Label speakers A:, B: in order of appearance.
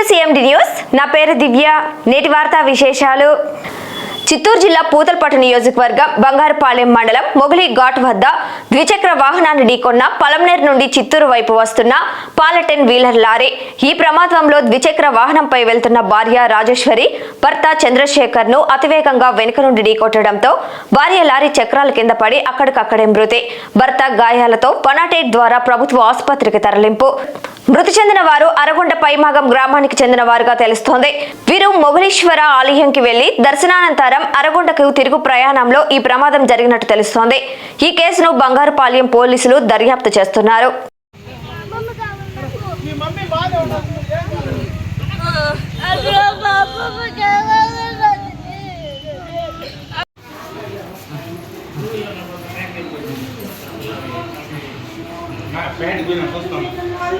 A: To CMD news. నా పేరు దివ్య. నేటి వార్తా విశేషాలు. చిత్తూరు జిల్లా పూతలపట్టు నియోజకవర్గం బంగారుపాలెం మండలం మొగలి ఘాట్ వద్ద ద్విచక్ర వాహనాన్ని ఢీకొన్న పలంనేరు నుండి చిత్తూరు వైపు వస్తున్న పాలటెన్ వీలర్ లారీ. ఈ ప్రమాదంలో ద్విచక్ర వాహనంపై వెళ్తున్న భార్య రాజేశ్వరి భర్త చంద్రశేఖర్ను అతివేగంగా వెనుక నుండి ఢీకొట్టడంతో భార్య లారీ చక్రాల కింద పడి అక్కడికక్కడే మృతి. భర్త గాయాలతో పనాటేట్ ద్వారా ప్రభుత్వ ఆసుపత్రికి తరలింపు. మృతి చెందిన వారు అరగొండ పైమాగం గ్రామానికి చెందిన వారుగా తెలుస్తోంది. వీరు మొగలీశ్వర ఆలయంకి వెళ్ళి దర్శనానంతరం అరగొండకు తిరుగు ప్రయాణంలో ఈ ప్రమాదం జరిగినట్టు తెలుస్తోంది. ఈ కేసును బంగారుపాలెం పోలీసులు దర్యాప్తు చేస్తున్నారు.
B: ప్యాంట్ పోయినా చూస్తాను